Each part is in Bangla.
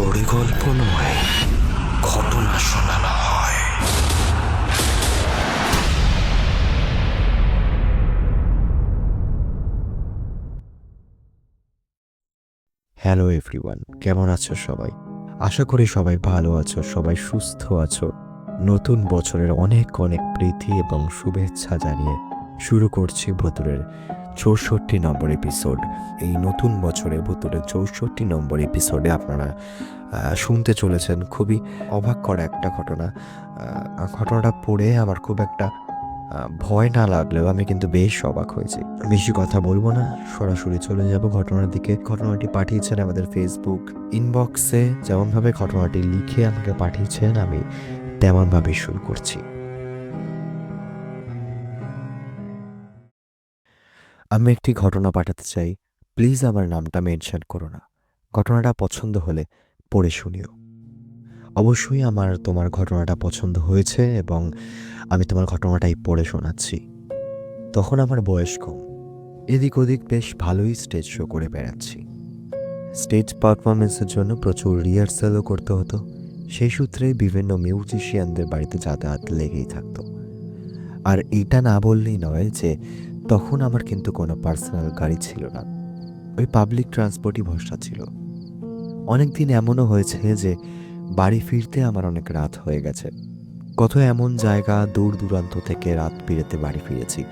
গল্প নয়, ঘটনা শোনানো হয়। হ্যালো এভরিওয়ান কেমন আছো সবাই? আশা করি সবাই ভালো আছো, সবাই সুস্থ আছো। নতুন বছরের অনেক অনেক প্রীতি এবং শুভেচ্ছা জানিয়ে শুরু করছি ভুতুরের চৌষট্টি নম্বর এপিসোড এই নতুন বছরে ভুতুরের চৌষট্টি নম্বর এপিসোডে আপনারা শুনতে চলেছেন খুবই অবাক করা একটা ঘটনা। ঘটনাটা পড়ে আমার খুব একটা ভয় না লাগলেও আমি কিন্তু বেশ অবাক হয়েছি। বেশি কথা বলব না, সরাসরি চলে যাব ঘটনার দিকে। ঘটনাটি পাঠিয়েছেন আমাদের ফেসবুক ইনবক্সে যেমনভাবে ঘটনাটি লিখে আমাকে পাঠিয়েছেন, আমি তেমনভাবে শুরু করছি। আমি একটি ঘটনা পাঠাতে চাই। প্লিজ আমার নামটা মেনশন করো না। ঘটনাটা পছন্দ হলে পড়ে শুনিও। অবশ্যই আমার তোমার ঘটনাটা পছন্দ হয়েছে এবং আমি তোমার ঘটনাটাই পড়ে শোনাচ্ছি। তখন আমার বয়স কম। এদিক ওদিক বেশ ভালোই স্টেজ শো করে বেড়াচ্ছি। স্টেজ পারফরমেন্সের জন্য প্রচুর রিহার্সালও করতে হতো। সেই সূত্রে বিভিন্ন মিউজিশিয়ানদের বাড়িতে যাতায়াত লেগেই থাকতো। আর এটা না বললেই নয় যে তখন আমার কিন্তু কোনো পার্সোনাল গাড়ি ছিল না। ওই পাবলিক ট্রান্সপোর্টই ভরসা ছিল। অনেক দিন এমনও হয়েছে যে বাড়ি ফিরতে আমার অনেক রাত হয়ে গেছে। কত এমন জায়গা দূর দূরান্ত থেকে রাত বিরেতে বাড়ি ফিরেছি।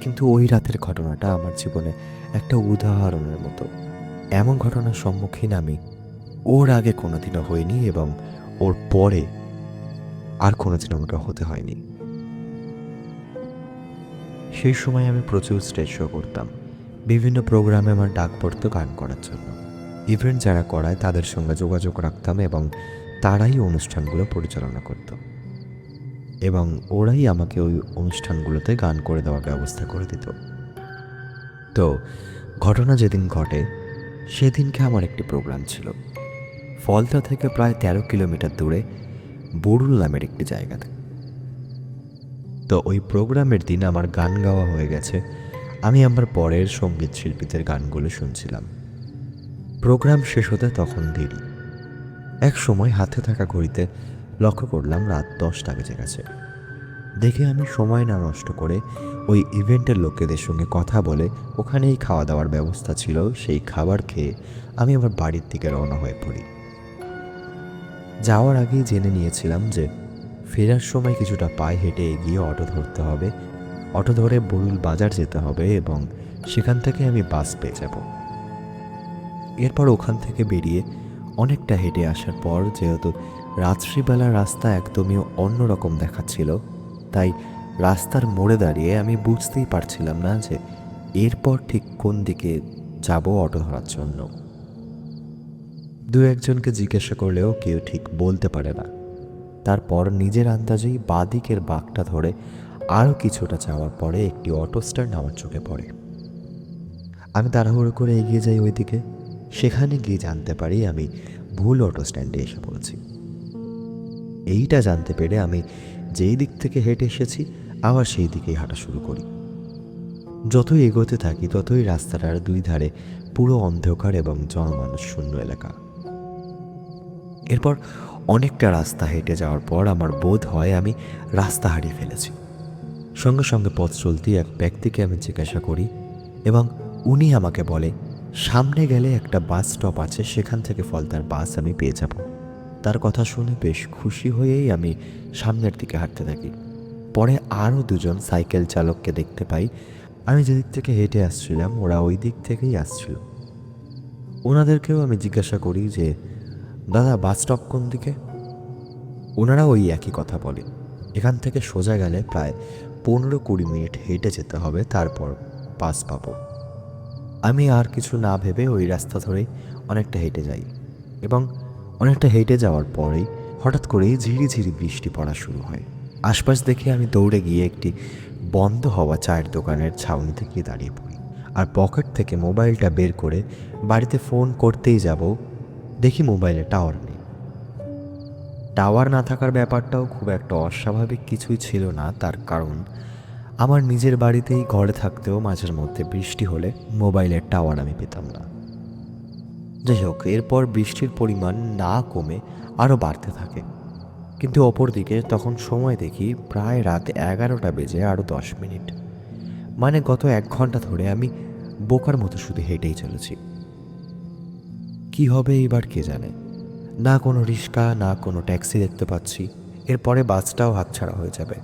কিন্তু ওই রাতের ঘটনাটা আমার জীবনে একটা উদাহরণের মতো। এমন ঘটনার সম্মুখীন আমি ওর আগে কোনোদিনও হইনি এবং ওর পরে আর কোনোদিন আমাকে হতে হয়নি। সেই সময় আমি প্রচুর স্টেজ শো করতাম। বিভিন্ন প্রোগ্রামে আমার ডাক পড়তো গান করার জন্য। ইভেন্ট যারা করায় তাদের সঙ্গে যোগাযোগ রাখতাম এবং তারাই অনুষ্ঠানগুলো পরিচালনা করত। এবং ওরাই আমাকে ওই অনুষ্ঠানগুলোতে গান করে দেওয়ার ব্যবস্থা করে দিত। তো ঘটনা যেদিন ঘটে, সেদিনকে আমার একটি প্রোগ্রাম ছিল। ফলতা থেকে প্রায় তেরো কিলোমিটার দূরে বরুল নামের একটি জায়গাতে। তো ওই প্রোগ্রামের দিন আমার গান গাওয়া হয়ে গেছে। আমি আমার পরের সংগীত শিল্পীদের গানগুলো শুনছিলাম। প্রোগ্রাম শেষ হতে তখন দেরি। এক সময় হাতে থাকা ঘড়িতে লক্ষ্য করলাম রাত দশটা বেজে গেছে। দেখে আমি সময় না নষ্ট করে ওই ইভেন্টের লোকেদের সঙ্গে কথা বলে ওখানেই খাওয়া দাওয়ার ব্যবস্থা ছিল, সেই খাবার খেয়ে আমি আমার বাড়ির দিকে রওনা হয়ে পড়ি। যাওয়ার আগেই জেনে নিয়েছিলাম যে ফেরার সময় কিছুটা পায়ে হেঁটে এগিয়ে অটো ধরতে হবে। অটো ধরে বরুল বাজার যেতে হবে এবং সেখান থেকে আমি বাস পেয়ে যাব। এরপর ওখান থেকে বেরিয়ে অনেকটা হেঁটে আসার পর যেহেতু রাত্রিবেলা রাস্তা একদমই অন্যরকম দেখাচ্ছিল, তাই রাস্তার মোড়ে দাঁড়িয়ে আমি বুঝতেই পারছিলাম না যে এরপর ঠিক কোন দিকে যাব অটো ধরার জন্য। দু একজনকে জিজ্ঞাসা করলেও কেউ ঠিক বলতে পারে না। তারপর নিজের আন্দাজেই বাদিকের বাঘটা ধরে আরও কিছুটা যাওয়ার পরে একটি অটো স্ট্যান্ড আমার চোখে পড়ে। আমি তাড়াহুড়ো করে এগিয়ে যাই ওইদিকে। সেখানে গিয়ে জানতে পারি আমি ভুল অটো স্ট্যান্ডে এসে পড়েছি। এইটা জানতে পেরে আমি যেই দিক থেকে হেঁটে এসেছি, আবার সেই দিকেই হাঁটা শুরু করি। যতই এগোতে থাকি, ততই রাস্তাটার দুই ধারে পুরো অন্ধকার এবং জনমানুষ শূন্য এলাকা। এরপর অনেকটা রাস্তা হেঁটে যাওয়ার পর আমার বোধ হয় আমি রাস্তা হারিয়ে ফেলেছি। সঙ্গে সঙ্গে পথ চলতি এক ব্যক্তিকে আমি জিজ্ঞাসা করি এবং উনি আমাকে বলে, সামনে গেলে একটা বাস স্টপ আছে, সেখান থেকে ফলতার বাস আমি পেয়ে যাব। তার কথা শুনে বেশ খুশি হয়েই আমি সামনের দিকে হাঁটতে থাকি। পরে আরও দুজন সাইকেল চালককে দেখতে পাই। আমি যেদিক থেকে হেঁটে আসছিলাম, ওরা ওই দিক থেকেই আসছিল। ওনাদেরকেও আমি জিজ্ঞাসা করি যে দাদা, বাস স্টপ কোন দিকে? ওনারা ওই একই কথা বলে। এখান থেকে সোজা গেলে প্রায় পনেরো কুড়ি মিনিট হেঁটে যেতে হবে, তারপর বাস পাবো। আমি আর কিছু না ভেবে ওই রাস্তা ধরেই অনেকটা হেঁটে যাই এবং অনেকটা হেঁটে যাওয়ার পরেই হঠাৎ করেই ঝিরি ঝিরি বৃষ্টি পড়া শুরু হয়। আশপাশ দেখে আমি দৌড়ে গিয়ে একটি বন্ধ হওয়া চায়ের দোকানের ছাউনিতে গিয়ে দাঁড়িয়ে পড়ি। আর পকেট থেকে মোবাইলটা বের করে বাড়িতে ফোন করতেই যাব দেখি মোবাইলে টাওয়ার নেই। টাওয়ার না থাকার ব্যাপারটাও খুব একটা অস্বাভাবিক কিছুই ছিল না, তার কারণ আমার নিজের বাড়িতেই ঘরে থাকতেও মাঝের মধ্যে বৃষ্টি হলে মোবাইলের টাওয়ার আমি পেতাম না। যাই হোক, এরপর বৃষ্টির পরিমাণ না কমে আরও বাড়তে থাকে। কিন্তু অপরদিকে তখন সময় দেখি প্রায় রাত এগারোটা বেজে আরও দশ মিনিট। মানে গত এক ঘণ্টা ধরে আমি বোকার মতো শুধু হেঁটেই চলেছি। কি হবে এইবার কে জানে? না কোনো রিক্সা, না কোনো ট্যাক্সি দেখতে পাচ্ছি। এরপরে বাসটাও হাতছাড়া হয়ে যাবে।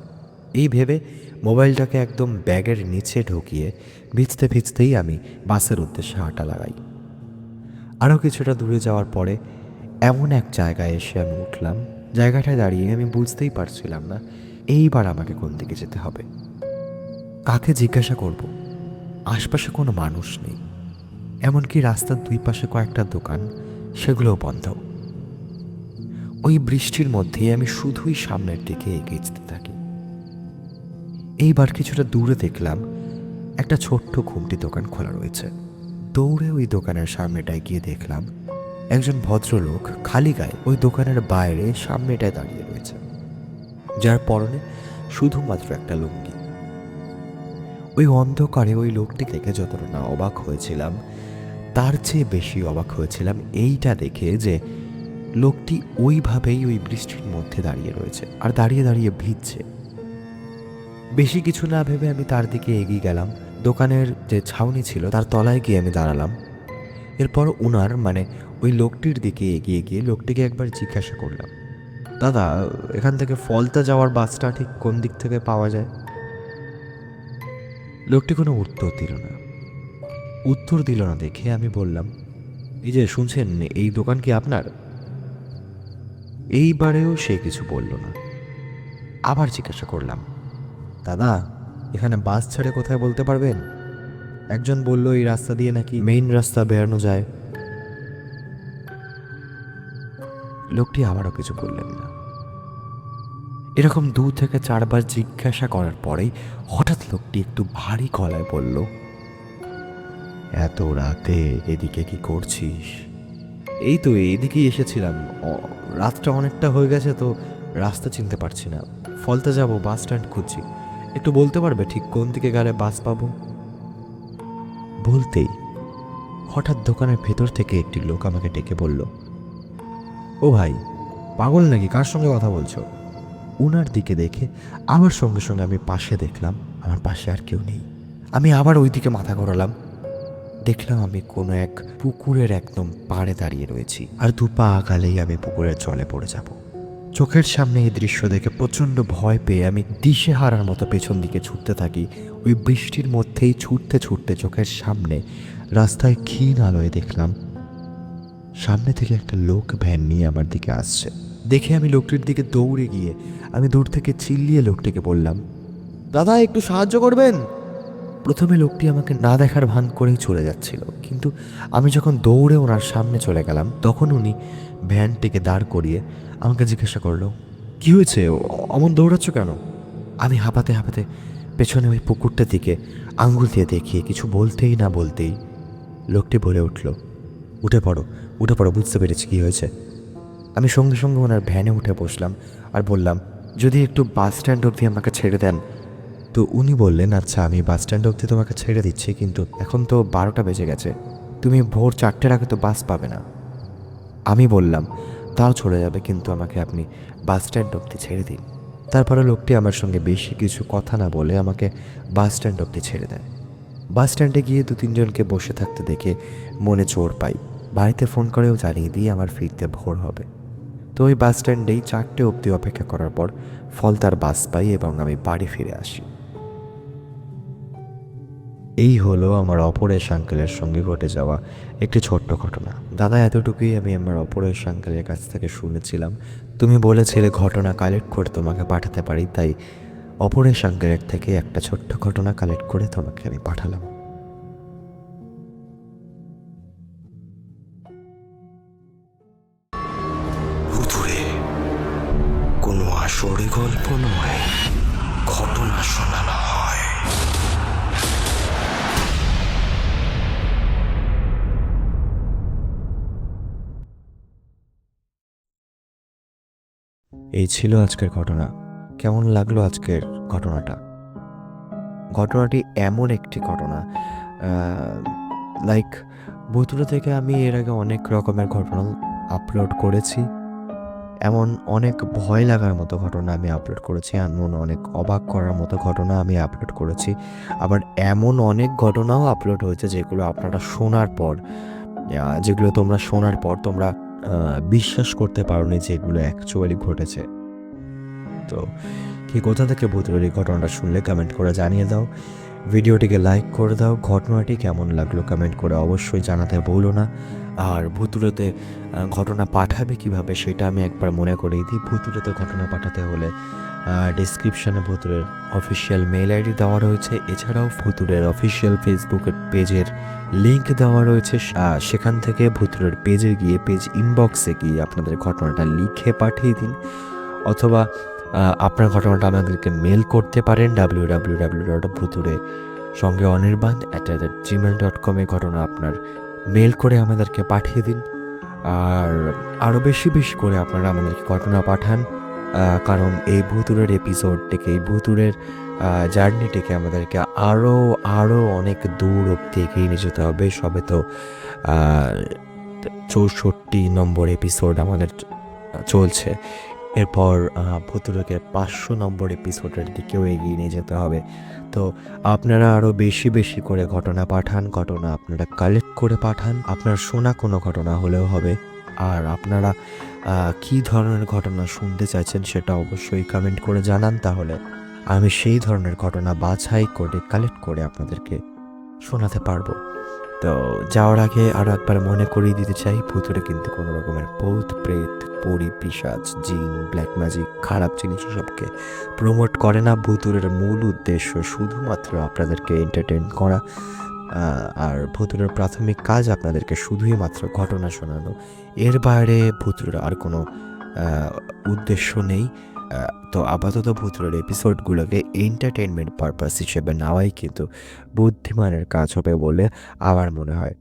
এই ভেবে মোবাইলটাকে একদম ব্যাগের নিচে ঢুকিয়ে ভিজতে ভিজতেই আমি বাসের উদ্দেশ্যে হাঁটা লাগাই। আরও কিছুটা দূরে যাওয়ার পরে এমন এক জায়গায় এসে আমি উঠলাম। জায়গাটায় দাঁড়িয়ে আমি বুঝতেই পারছিলাম না, এইবার আমাকে কোন দিকে যেতে হবে। কাকে জিজ্ঞাসা করব? আশপাশে কোনো মানুষ নেই। এমনকি রাস্তার দুই পাশে কয়েকটা দোকান, সেগুলোও বন্ধ। ওই বৃষ্টির মধ্যেই আমি শুধুই সামনের দিকে এগিয়ে যেতে থাকি। এইবার কিছুটা দূরে দেখলাম একটা ছোট্ট ঘুমটি দোকান খোলা রয়েছে। দৌড়ে ওই দোকানের সামনেটায় গিয়ে দেখলাম একজন ভদ্রলোক খালি গায়ে ওই দোকানের বাইরে সামনেটায় দাঁড়িয়ে রয়েছে, যার পরনে শুধুমাত্র একটা লুঙ্গি। ওই অন্ধকারে ওই লোকটি দেখে যতটা না অবাক হয়েছিলাম তার চেয়ে বেশি অবাক হয়েছিলাম এইটা দেখে যে লোকটি ওইভাবেই ওই বৃষ্টির মধ্যে দাঁড়িয়ে রয়েছে আর দাঁড়িয়ে দাঁড়িয়ে ভিজছে। বেশি কিছু না ভেবে আমি তার দিকে এগিয়ে গেলাম। দোকানের যে ছাউনি ছিল তার তলায় গিয়ে আমি দাঁড়ালাম। এরপর উনার মানে ওই লোকটির দিকে এগিয়ে গিয়ে লোকটিকে একবার জিজ্ঞাসা করলাম, দাদা, এখান থেকে ফলতা যাওয়ার বাসটা ঠিক কোন দিক থেকে পাওয়া যায়? লোকটি কোনো উত্তর দিল না। উত্তর দিল না দেখে আমি বললাম, এই যে শুনছেন, এই দোকান কি আপনার? এইবারেও সে কিছু বলল না। আবার জিজ্ঞাসা করলাম, দাদা, এখানে বাস ছেড়ে কোথায় বলতে পারবেন? একজন বলল, এই রাস্তা দিয়ে নাকি মেইন রাস্তা বেরানো যায়। লোকটি আবারও কিছু বললেন না। এরকম দু থেকে চারবার জিজ্ঞাসা করার পরেই হঠাৎ লোকটি একটু ভারী গলায় বলল এত রাতে এদিকে কি করছিস? এই তো এদিকেই এসেছিলাম। রাতটা অনেকটা হয়ে গেছে তো রাস্তা চিনতে পারছি না। ফলতে যাব বাস স্ট্যান্ড খুঁজছি। একটু বলতে পারবে ঠিক কোন দিকে গেলে বাস পাবো? বলতেই হঠাৎ দোকানের ভেতর থেকে একটি লোক আমাকে ডেকে বলল ও ভাই পাগল নাকি? কার সঙ্গে কথা বলছো? উনার দিকে দেখে আমার সঙ্গে সঙ্গে আমি পাশে দেখলাম আমার পাশে আর কেউ নেই। আমি আবার ওই দিকে মাথা ঘোরালাম। দেখলাম আমি কোনো এক পুকুরের একদম পাড়ে দাঁড়িয়ে রয়েছি। আর দু পা আগালেই আমি পুকুরের জলে পড়ে যাব। চোখের সামনে এই দৃশ্য দেখে প্রচণ্ড ভয় পেয়ে আমি দিশে হারার মতো পেছন দিকে ছুটতে থাকি। ওই বৃষ্টির মধ্যেই ছুটতে ছুটতে চোখের সামনে রাস্তায় ক্ষীণ আলোয় দেখলাম, সামনে থেকে একটা লোক ভ্যান নিয়ে আমার দিকে আসছে। দেখে আমি লোকটির দিকে দৌড়ে গিয়ে আমি দূর থেকে চিল্লিয়ে লোকটিকে বললাম, দাদা, একটু সাহায্য করবেন? প্রথমে লোকটি আমাকে না দেখার ভান করেই চলে যাচ্ছিল। কিন্তু আমি যখন দৌড়ে ওনার সামনে চলে গেলাম, তখন উনি ভ্যানটিকে দাঁড় করিয়ে আমাকে জিজ্ঞাসা করল, কি হয়েছে? অমন দৌড়াচ্ছ কেন? আমি হাঁপাতে হাঁপাতে পেছনে ওই পুকুরটার দিকে আঙ্গুল দিয়ে দেখিয়ে কিছু বলতেই না বলতেই লোকটি বলে উঠল, উঠে পড়ো উঠে পড়ো, বুঝতে পেরেছি কি হয়েছে। আমি সঙ্গে সঙ্গে ওনার ভ্যানে উঠে বসলাম আর বললাম, যদি একটু বাস স্ট্যান্ড অবধি আমাকে ছেড়ে দেন তো উনি বললেন আচ্ছা আমি বাস স্ট্যান্ড অবধি তোমাকে ছেড়ে দিচ্ছি, কিন্তু এখন তো বারোটা বেজে গেছে। তুমি ভোর চারটের আগে তো বাস পাবে না। আমি বললাম, তাও চলে যাবে, কিন্তু আমাকে আপনি বাস স্ট্যান্ড অবধি ছেড়ে দিন। তারপরে লোকটি আমার সঙ্গে বেশি কিছু কথা না বলে আমাকে বাস স্ট্যান্ড অবধি ছেড়ে দেয়। বাস স্ট্যান্ডে গিয়ে দু তিনজনকে বসে থাকতে দেখে মনে জোর পাই। বাড়িতে ফোন করেও জানিয়ে দিই, আমার ফিরতে ভোর হবে। তো ওই বাস স্ট্যান্ডেই চারটে অবধি অপেক্ষা করার পর ফলতার বাস পাই এবং আমি বাড়ি ফিরে আসি। এই হলো আমার অপরেশ আঙ্কেলের সঙ্গে ঘটে যাওয়া একটি ছোট্ট ঘটনা। দাদা, এতটুকুই আমি আমার অপরেশ আঙ্কেলের কাছ থেকে শুনেছিলাম। তুমি বলেছিলে ঘটনা কালেক্ট করে তোমাকে পাঠাতে পারি, তাই অপরেশ আঙ্কেলের থেকে একটা ছোট্ট ঘটনা কালেক্ট করে তোমাকে আমি পাঠালাম। কোনো আসরে গল্প নয়, ঘটনা শোনানো এই ছিল আজকের ঘটনা। কেমন লাগল আজকের ঘটনাটা? ঘটনাটি এমন একটি ঘটনা লাইক ভুতুরে থেকে আমি এর আগে অনেক রকমের ঘটনা আপলোড করেছি। এমন অনেক ভয় লাগার মতো ঘটনা আমি আপলোড করেছি, এমন অনেক অবাক করার মতো ঘটনা আমি আপলোড করেছি। আবার এমন অনেক ঘটনাও আপলোড হয়েছে যেগুলো আপনারা শোনার পর যেগুলো তোমরা শোনার পর তোমরা বিশ্বাস করতে পারোনি যে এগুলো অ্যাকচুয়ালি ঘটেছে। তো কি কোথা থেকে ভূতের এই ঘটনাটা শুনলে কমেন্ট করে জানিয়ে দাও। ভিডিওটিকে লাইক করে দাও। ঘটনাটি কেমন লাগল কমেন্ট করে অবশ্যই জানাতে ভুলো না। আর ভুতুরেতে ঘটনা পাঠাবে কীভাবে সেটা আমি একবার মনে করেই দিই। ভুতুরেতে ঘটনা পাঠাতে হলে ডিসক্রিপশানে ভুতুরের অফিসিয়াল মেল আইডি দেওয়া রয়েছে। এছাড়াও ভুতুরের অফিসিয়াল ফেসবুকের পেজের লিংক দেওয়া রয়েছে। সেখান থেকে ভুতুরের পেজে গিয়ে পেজ ইনবক্সে গিয়ে আপনাদের ঘটনাটা লিখে পাঠিয়ে দিন। অথবা আপনার ঘটনাটা আমাদেরকে মেল করতে পারেন ডাব্লিউ ডাব্লিউ ডাব্লিউ ডট ভুতুরে সঙ্গে Anirban at the rate Gmail dot কমে ঘটনা আপনার মেল করে আমাদেরকে পাঠিয়ে দিন। আর আরও বেশি বেশি করে আপনারা আমাদেরকে ঘটনা পাঠান। কারণ এই ভুতুরের এপিসোড থেকে, এই ভুতুরের জার্নিটিকে আমাদেরকে আরও আরও অনেক দূর অব্দি এগিয়ে নিয়ে যেতে হবে। সবে তো চৌষট্টি নম্বর এপিসোড আমাদের চলছে। এরপর ভুতুরকে পাঁচশো নম্বর এপিসোডের দিকেও এগিয়ে নিয়ে যেতে হবে। তো আপনারা আরও বেশি বেশি করে ঘটনা পাঠান, ঘটনা আপনারা কালেক্ট করে পাঠান। আপনার শোনা কোনো ঘটনা হলেও হবে। আর আপনারা কী ধরনের ঘটনা শুনতে চাইছেন সেটা অবশ্যই কমেন্ট করে জানান তাহলে আমি সেই ধরনের ঘটনা বাছাই করে কালেক্ট করে আপনাদেরকে শোনাতে পারব। তো যাওয়ার আগে আরও একবার মনে করিয়ে দিতে চাই, ভুতুরে কিন্তু কোনো রকমের ভূত, প্রেত, পরি পিসাজ জিন ব্ল্যাক ম্যাজিক খারাপ জিনিস সবকে প্রমোট করে না। ভুতুরের মূল উদ্দেশ্য শুধুমাত্র আপনাদেরকে এন্টারটেন করা। আর ভুতুরের প্রাথমিক কাজ আপনাদেরকে শুধুই মাত্র ঘটনা শোনানো। এর বাইরে ভুতুরের আর কোনো উদ্দেশ্য নেই। তো আপাতত ভুতুরের এপিসোডগুলোকে এন্টারটেনমেন্ট পারপাস হিসেবে নেওয়াই কিন্তু বুদ্ধিমানের কাজ হবে বলে আমার মনে হয়।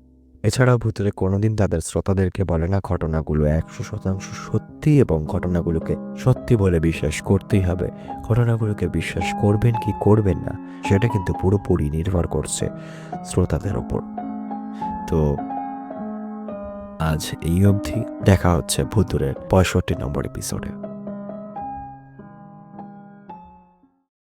এছাড়াও ভূতরে কোনোদিন তাদের শ্রোতাদেরকে বলে না ঘটনাগুলো একশো শতাংশ সত্যি এবং ঘটনাগুলোকে সত্যি বলে বিশ্বাস করতেই হবে। ঘটনাগুলোকে বিশ্বাস করবেন কি করবেন না, সেটা কিন্তু পুরোপুরি নির্ভর করছে শ্রোতাদের ওপর। তো আজ এই অবধি দেখা হচ্ছে ভুতুরের পঁয়ষট্টি নম্বর এপিসোডে